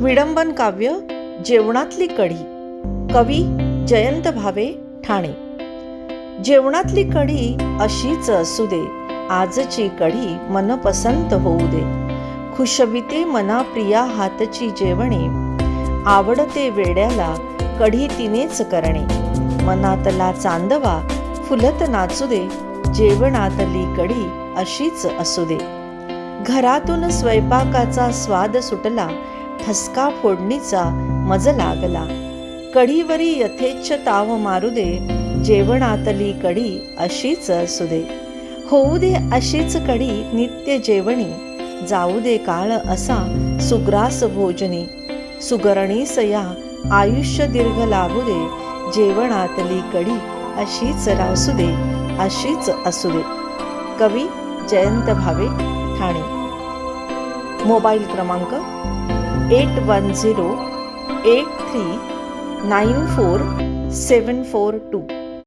विडंबन काव्य जेवणातली कढी. कवी जयंत भावे ठाणे. जेवणातली कढी अशीच असू दे आजची कढी मनपसंत होऊ दे. खुशबिते मना प्रिया हातची जेवणे आवडते वेड्याला कढी तिनेच करणे. मनातला चांदवा फुलत नाचू दे जेवणातली कढी अशीच असू दे. घरातून स्वयंपाकाचा स्वाद सुटला ठसका फोडणीचा मज लागला. कढीवरी यथेच्छ ताव मारू दे जेवणातली कढी अशीच असू दे. होऊ दे अशीच कढी नित्य जेवणी. जाऊ दे काळ असा सुग्रास भोजनी. सुगरणीस या आयुष्य दीर्घ लाभू दे जेवणातली कढी अशीच रासू दे अशीच असू दे. कवी जयंत भावे ठाणे. मोबाईल क्रमांक eight one zero eight three nine four seven four two